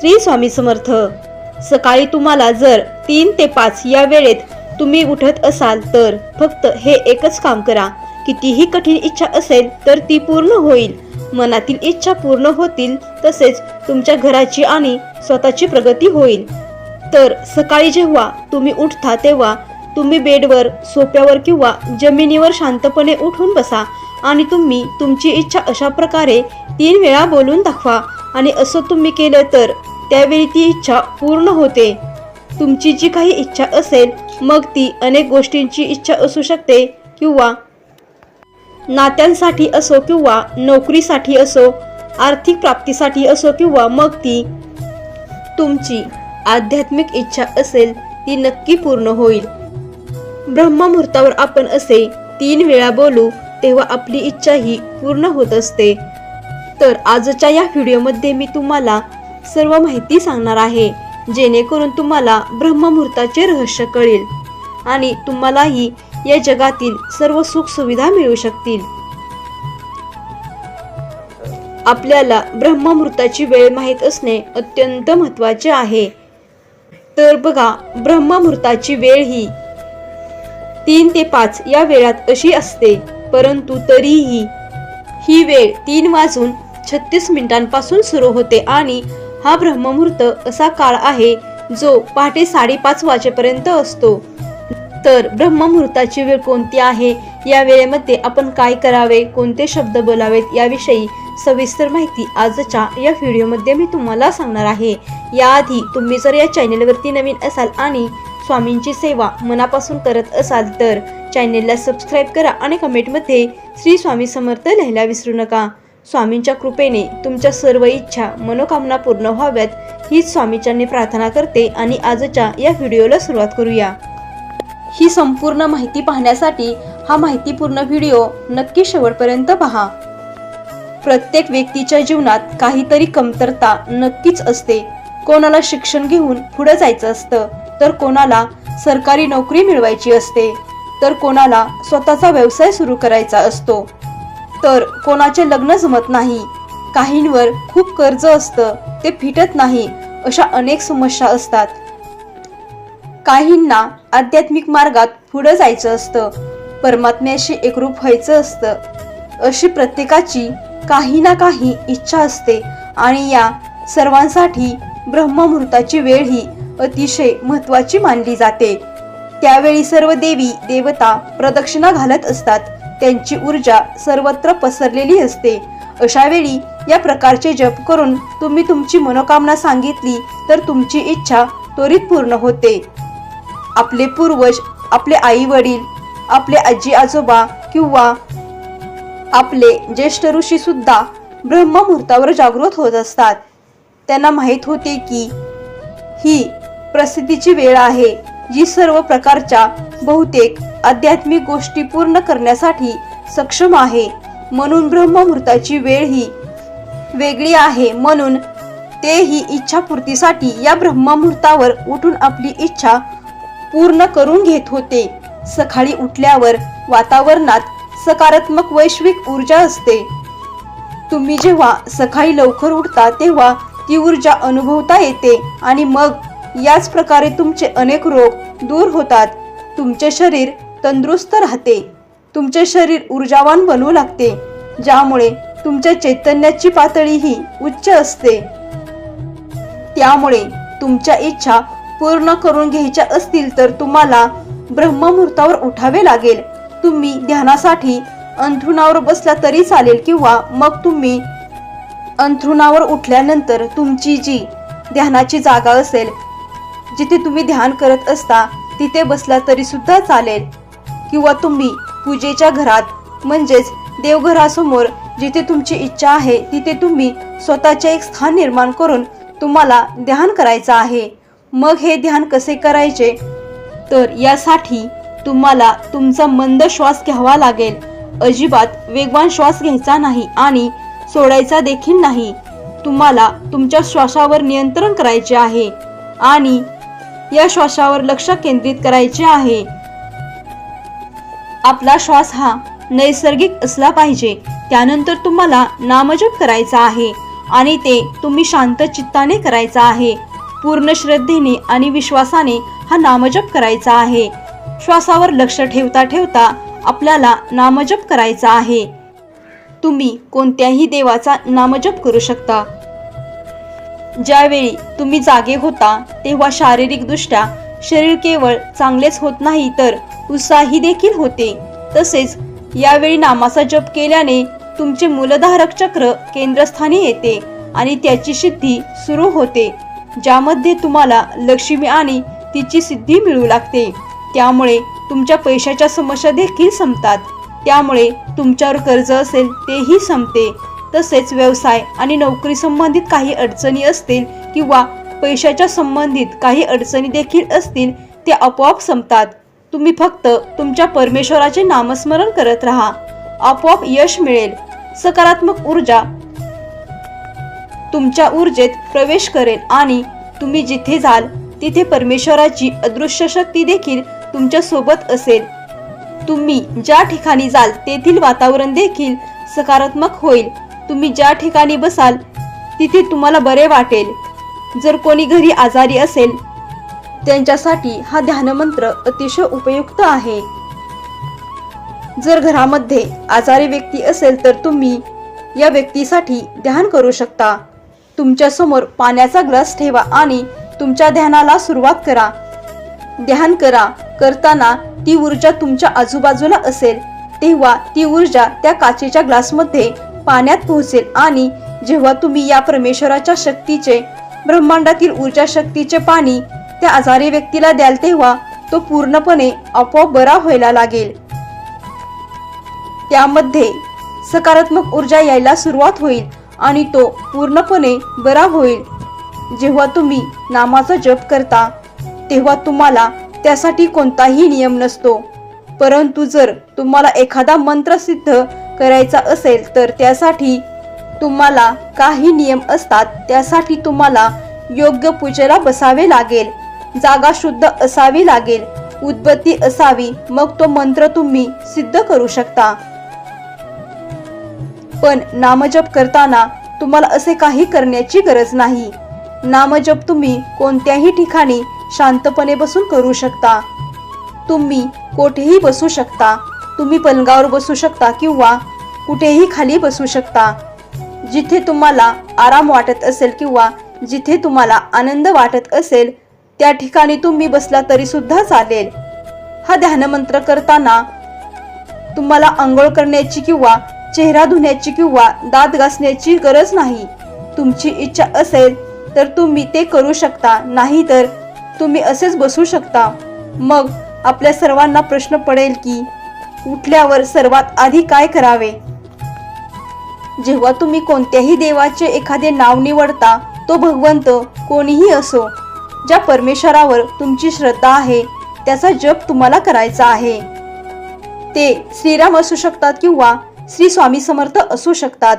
श्री स्वामी समर्थ सकाळी तुम्हाला जर तीन ते पाच या वेळेत तुम्ही उठत असाल तर फक्त हे एकच काम करा. कितीही कठीण इच्छा असेल तर ती पूर्ण होईल. मनातील इच्छा पूर्ण होतील तसेच तुमच्या घराची आणि स्वतःची प्रगती होईल. तर सकाळी जेव्हा तुम्ही उठता तेव्हा तुम्ही बेडवर सोप्यावर किंवा जमिनीवर शांतपणे उठून बसा आणि तुम्ही तुमची इच्छा अशा प्रकारे तीन वेळा बोलून दाखवा. आणि असं तुम्ही केलं तर त्यावेळी ती इच्छा पूर्ण होते. तुमची जी काही इच्छा असेल मग ती अनेक गोष्टींची इच्छा असू शकते किंवा नात्यांसाठी असो किंवा नोकरीसाठी असो आर्थिक प्राप्तीसाठी असो किंवा मग ती तुमची आध्यात्मिक इच्छा असेल ती नक्की पूर्ण होईल. ब्रह्ममुहूर्तावर आपण असे तीन वेळा बोलू तेव्हा आपली इच्छा ही पूर्ण होत असते. तर आजच्या या व्हिडिओमध्ये मी तुम्हाला सर्व माहिती सांगणार आहे. जेणेकरून तुम्हाला ब्रह्ममुहूर्ताचे रहस्य कळेल आणि तुम्हालाही या जगातील सर्व सुख सुविधा मिळू शकतील. आपल्याला ब्रह्ममुहूर्ताची वेळ माहीत असणे अत्यंत महत्त्वाचे आहे. तर बघा ब्रह्ममुहूर्ताची वेळ ही तीन ते पाच या वेळात अशी असते परंतु तरीही ही वेळ तीन वाजून छत्तीस मिनिटांपासून सुरू होते आणि हा ब्रह्ममुहूर्त असा काळ आहे जो पहाटे साडेपाच वाजेपर्यंत असतो. तर ब्रह्ममुहूर्ताची वेळ कोणती आहे? या वेळेमध्ये आपण काय करावे? कोणते शब्द बोलावेत? याविषयी सविस्तर माहिती आजच्या या व्हिडिओमध्ये मी तुम्हाला सांगणार आहे. याआधी तुम्ही जर या चॅनेलवरती नवीन असाल आणि स्वामींची सेवा मनापासून करत असाल तर चॅनेलला सबस्क्राईब करा आणि कमेंटमध्ये श्री स्वामी समर्थ लिहायला विसरू नका. स्वामींच्या कृपेने तुमच्या सर्व इच्छा मनोकामना पूर्ण व्हाव्यात हीच स्वामीच्यांनी प्रार्थना करते आणि आजच्या या व्हिडिओला सुरुवात करूया. ही संपूर्ण माहिती पाहण्यासाठी हा माहितीपूर्ण व्हिडिओ नक्की शेवटपर्यंत पहा. प्रत्येक व्यक्तीच्या जीवनात काहीतरी कमतरता नक्कीच असते. कोणाला शिक्षण घेऊन पुढे जायचं असतं तर कोणाला सरकारी नोकरी मिळवायची असते तर कोणाला स्वतःचा व्यवसाय सुरू करायचा असतो. तर कोणाचे लग्न जमत नाही. काहींवर खूप कर्ज असतं ते फिटत नाही अशा अनेक समस्या असतात. काहींना आध्यात्मिक मार्गात पुढं जायचं असतं परमात्म्याशी एकरूप व्हायचं असतं. अशी प्रत्येकाची काही ना काही इच्छा असते आणि या सर्वांसाठी ब्रह्ममुहूर्ताची वेळ ही अतिशय महत्वाची मानली जाते. त्यावेळी सर्व देवी देवता प्रदक्षिणा घालत असतात. त्यांची ऊर्जा सर्वत्र पसरलेली असते. अशा वेळी या प्रकारचे जप करून तुम्ही तुमची मनोकामना सांगितली तर तुमची इच्छा त्वरित पूर्ण होते. आपले पूर्वज आपले आई वडील आपले आजी आजोबा किंवा आपले ज्येष्ठ ऋषी सुद्धा ब्रह्ममुहूर्तावर जागृत होत असतात. त्यांना माहीत होते की ही प्रसिद्धीची वेळ आहे जी सर्व प्रकारच्या बहुतेक आध्यात्मिक गोष्टी पूर्ण करण्यासाठी सक्षम आहे. म्हणून ब्रह्ममुहूर्ताची वेळ ही वेगळी आहे. म्हणून तेही इच्छापूर्तीसाठी या ब्रह्ममुहूर्तावर उठून आपली इच्छा पूर्ण करून घेत होते. सकाळी उठल्यावर वातावरणात सकारात्मक वैश्विक ऊर्जा असते. तुम्ही जेव्हा सकाळी लवकर उठता तेव्हा ती ऊर्जा अनुभवता येते आणि मग याच प्रकारे तुमचे अनेक रोग दूर होतात. तुमचे शरीर तंदुरुस्त राहते. तुमचे शरीर ऊर्जावान बनवू लागते ज्यामुळे तुमच्या चैतन्याची पातळी ही उच्च असते. त्यामुळे तुमच्या इच्छा पूर्ण करून घ्यायच्या असतील तर तुम्हाला ब्रह्ममुहूर्तावर उठावे लागेल. तुम्ही ध्यानासाठी अंथरुणावर बसला तरी चालेल किंवा मग तुम्ही अंथरुणावर उठल्यानंतर तुमची जी ध्यानाची जागा असेल जिथे तुम्ही ध्यान करत असता तिथे बसला तरी सुद्धा चालेल. किंवा तुम्ही पूजेच्या घरात म्हणजेच देवघरासमोर जिथे तुमची इच्छा आहे तिथे तुम्ही स्वतःचे एक स्थान निर्माण करून तुम्हाला ध्यान करायचं आहे. मग हे ध्यान कसे करायचे? तर यासाठी तुम्हाला तुमचा मंद श्वास घ्यावा लागेल. अजिबात वेगवान श्वास घ्यायचा नाही आणि सोडायचा देखील नाही. तुम्हाला तुमच्या श्वासावर नियंत्रण करायचे आहे आणि या श्वासावर लक्ष केंद्रित करायचे आहे. आपला श्वास हा नैसर्गिक असला पाहिजे. त्यानंतर तुम्हाला नामजप करायचा आहे आणि ते तुम्ही शांत चित्ताने करायचा आहे. पूर्ण श्रद्धेने आणि विश्वासाने हा नामजप करायचा आहे. श्वासावर लक्ष ठेवता ठेवता आपल्याला नामजप करायचा आहे. तुम्ही कोणत्याही देवाचा नामजप करू शकता. ज्यावेळी तुम्ही जागे होता तेव्हा शारीरिकदृष्ट्या शरीर केवळ चांगलेच होत नाही तर उत्साही देखील होते. तसेच यावेळी नामाचा जप केल्याने तुमचे मूलधारक चक्र केंद्रस्थानी येते आणि त्याची सिद्धी सुरू होते ज्यामध्ये तुम्हाला लक्ष्मी आणि तिची सिद्धी मिळू लागते. त्यामुळे तुमच्या पैशाच्या समस्या देखील संपतात. त्यामुळे तुमच्यावर कर्ज असेल तेही संपते. तसेच व्यवसाय आणि नोकरी संबंधित काही अडचणी असतील किंवा पैशाच्या संबंधित काही अडचणी देखील असतील त्या आपोआप संपतात. तुम्ही फक्त तुमच्या परमेश्वराचे नामस्मरण करत राहा. आपोआप यश मिळेल. सकारात्मक ऊर्जा तुमच्या ऊर्जेत प्रवेश करेल आणि तुम्ही जिथे जाल तिथे परमेश्वराची अदृश्य शक्ती देखील तुमच्यासोबत असेल. तुम्ही ज्या ठिकाणी जाल तेथील वातावरण देखील सकारात्मक होईल. तुम्ही ज्या ठिकाणी बसाल तिथे तुम्हाला बरे वाटेल. जर कोणी घरी आजारी असेल त्यांच्यासाठी हा ध्यानमंत्र अतिशय उपयुक्त आहे. जर घरामध्ये आजारी व्यक्ती असेल तर तुम्ही या व्यक्तीसाठी ध्यान करू शकता. तुमच्यासमोर पाण्याचा ग्लास ठेवा आणि तुमच्या ध्यानाला सुरुवात करा. ध्यान करा करताना ती ऊर्जा तुमच्या आजूबाजूला असेल तेव्हा ती ऊर्जा त्या काचेच्या ग्लासमध्ये पाण्यात पोहोचेल आणि जेव्हा तुम्ही या परमेश्वराच्या शक्तीचे ब्रह्मांडातील ऊर्जा शक्तीचे पाणी त्या आजारी व्यक्तीला द्याल तेव्हा तो पूर्णपणे आपोआप बरा व्हायला लागेल. त्यामध्ये सकारात्मक ऊर्जा यायला सुरुवात होईल आणि तो पूर्णपणे बरा होईल. जेव्हा तुम्ही नामाचा जप करता तेव्हा तुम्हाला त्यासाठी कोणताही नियम नसतो. परंतु जर तुम्हाला एखादा मंत्र सिद्ध करायचा असेल तर त्यासाठी तुम्हाला काही नियम असतात. त्यासाठी तुम्हाला योग्य पूजेला बसावे लागेल. जागा शुद्ध असावी लागेल. उद्बत्ती असावी मग तो मंत्र तुम्ही सिद्ध करू शकता. पण नामजप करताना तुम्हाला असे काही करण्याची गरज नाही. नामजप तुम्ही कोणत्याही ठिकाणी शांतपणे बसून करू शकता. तुम्ही कोठेही बसू शकता. तुम्ही पलंगावर बसू शकता किंवा कुठेही खाली बसू शकता. जिथे तुम्हाला आराम वाटत असेल किंवा जिथे तुम्हाला आनंद वाटत असेल त्या ठिकाणी तुम्ही बसला तरी सुद्धा चालेल. हा ध्यानमंत्र करताना तुम्हाला आंघोळ करण्याची किंवा चेहरा धुण्याची किंवा दात घासण्याची गरज नाही. तुमची इच्छा असेल तर तुम्ही ते करू शकता नाही तर तुम्ही असेच बसू शकता. मग आपल्या सर्वांना प्रश्न पडेल की उठल्यावर सर्वात आधी काय करावे? जेव्हा तुम्ही कोणत्याही देवाचे एखादे नाव निवडता तो भगवंत कोणीही असो ज्या परमेश्वरावर तुमची श्रद्धा आहे त्याचा जप तुम्हाला करायचा आहे. ते श्रीराम असू शकतात किंवा श्री स्वामी समर्थ असू शकतात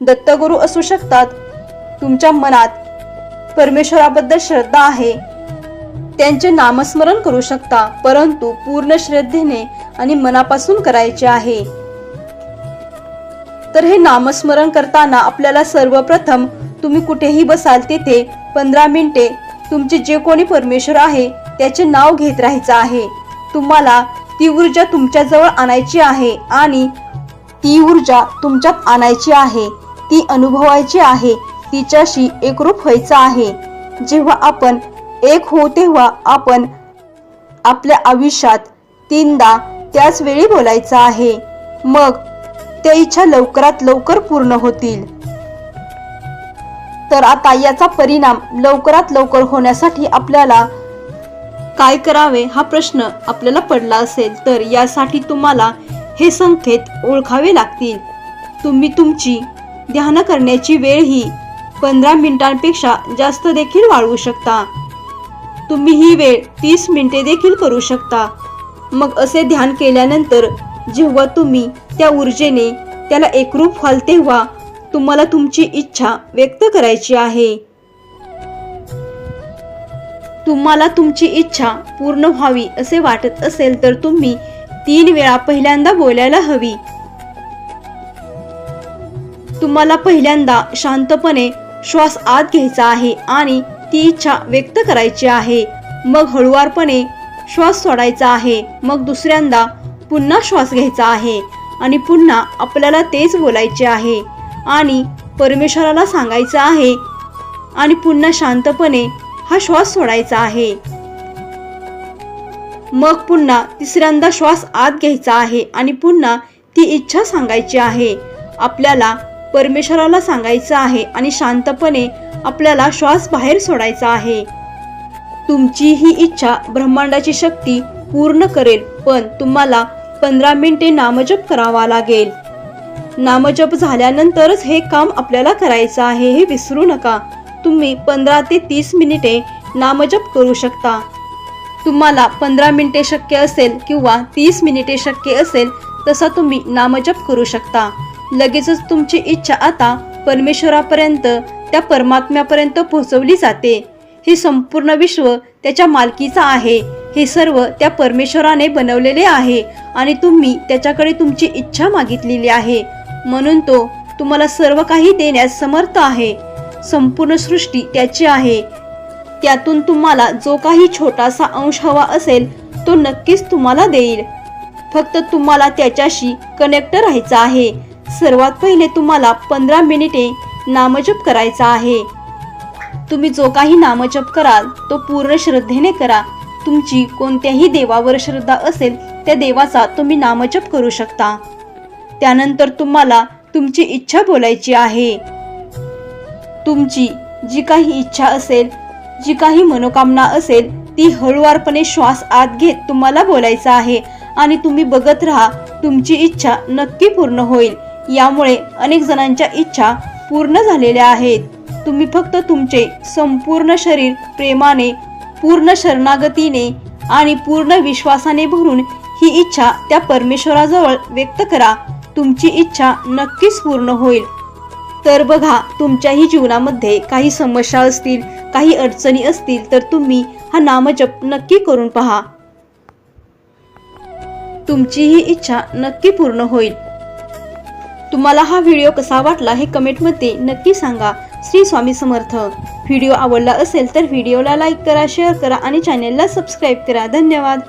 दत्तगुरू असू शकतात. तुमच्या मनात परमेश्वराबद्दल श्रद्धा आहे. त्यांचे नामस्मरण करू शकता परंतु पूर्ण श्रद्धेने आणि मनापासून करायचे आहे. तर हे नामस्मरण करताना आपल्याला सर्वप्रथम तुम्ही कुठेही बसाल तिथे पंधरा मिनिटे तुमचे जे कोणी परमेश्वर आहे त्याचे नाव घेत राहायचं आहे. तुम्हाला ती ऊर्जा तुमच्या जवळ आणायची आहे आणि ती ऊर्जा तुमच्यात आणायची आहे. ती अनुभवायची आहे. तिच्याशी एकरूप व्हायचं आहे. जेव्हा आपण एक हो तेव्हा आपण आपल्या आयुष्यात तीनदा त्याच वेळी बोलायचं आहे. मग त्या इच्छा लवकरात लवकर पूर्ण होतील. तर आता याचा परिणाम लवकरात लवकर होण्यासाठी आपल्याला काय करावे हा प्रश्न आपल्याला पडला असेल तर यासाठी तुम्हाला हे संकेत ओळखावे लागतील. तुम्ही तुमची ध्यान करण्याची वेळ ही पंधरा मिनिटांपेक्षा जास्त देखील वाढवू शकता. तुम्ही ही वेळ तीस मिनिटे देखील करू शकता. मग असे ध्यान केल्यानंतर जेव्हा तुम्ही त्या ऊर्जेने त्याला एकरूप व्हाल तेव्हा तुम्हाला तुमची इच्छा व्यक्त करायची आहे. तुम्हाला तुमची इच्छा पूर्ण व्हावी असे वाटत असेल तर तुम्ही तीन वेळा पहिल्यांदा बोलायला हवी. तुम्हाला पहिल्यांदा शांतपणे श्वास आत घ्यायचा आहे आणि ती इच्छा व्यक्त करायची आहे. मग हळुवारपणे श्वास सोडायचा आहे. मग दुसऱ्यांदा पुन्हा श्वास घ्यायचा आहे आणि पुन्हा आपल्याला तेच बोलायचे आहे. आणि परमेश्वराला सांगायचं आहे. आणि पुन्हा शांतपणे हा श्वास सोडायचा आहे. मग पुन्हा तिसऱ्यांदा श्वास आत घ्यायचा आहे आणि पुन्हा ती इच्छा सांगायची आहे. आपल्याला परमेश्वराला सांगायचं आहे आणि शांतपणे आपल्याला श्वास बाहेर सोडायचा आहे. तुमची ही इच्छा ब्रह्मांडाची शक्ती पूर्ण करेल पण तुम्हाला पंधरा मिनिटे नामजप करावा लागेल. नामजप झाल्यानंतरच हे काम आपल्याला करायचं आहे हे विसरू नका. तुम्ही पंधरा ते तीस मिनिटे नामजप करू शकता. तुम्हाला पंधरा मिनिटे शक्य असेल किंवा तीस मिनिटे शक्य असेल तसा तुम्ही नामजप करू शकता. लगेचच तुमची इच्छा आता परमेश्वरापर्यंत त्या परमात्म्यापर्यंत पोहोचवली जाते. हे संपूर्ण विश्व त्याच्या मालकीचा आहे. हे सर्व त्या परमेश्वराने बनवलेले आहे आणि तुम्ही त्याच्याकडे तुमची इच्छा मागितलेली आहे. म्हणून तो तुम्हाला सर्व काही देण्यास समर्थ आहे. संपूर्ण सृष्टी त्याची आहे. त्यातून तुम्हाला जो काही छोटासा अंश हवा असेल तो नक्कीच तुम्हाला देईल. फक्त तुम्हाला त्याच्याशी कनेक्ट राहायचा आहे. सर्वात पहिले तुम्हाला पंधरा मिनिटे नामजप करायचा आहे. तुम्ही जो काही नामजप कराल तो पूर्ण श्रद्धेने करा. तुमची कोणत्याही देवावर श्रद्धा असेल त्या देवाचा तुम्ही नामजप करू शकता. त्यानंतर तुम्हाला तुमची इच्छा बोलायची आहे. तुमची जी काही इच्छा असेल जी काही मनोकामना असेल ती हळुवारपणे श्वास आत घेत तुम्हाला बोलायचं आहे आणि तुम्ही बघत राहा तुमची इच्छा नक्की पूर्ण होईल. यामुळे अनेक जणांच्या इच्छा पूर्ण झालेल्या आहेत. तुम्ही फक्त तुमचे संपूर्ण शरीर प्रेमाने पूर्ण शरणागतीने आणि पूर्ण विश्वासाने भरून ही इच्छा त्या परमेश्वराजवळ व्यक्त करा. तुमची इच्छा नक्कीच पूर्ण होईल. तर बघा तुमच्याही जीवनामध्ये काही समस्या असतील काही अडचणी असतील तर तुम्ही हा नामजप नक्की करून पहा. तुमची ही इच्छा नक्की पूर्ण होईल. तुम्हाला हा व्हिडिओ कसा वाटला हे कमेंटमध्ये नक्की सांगा. श्री स्वामी समर्थ. व्हिडिओ आवडला असेल तर व्हिडिओला लाईक करा शेअर करा आणि चॅनेलला सबस्क्राईब करा. धन्यवाद.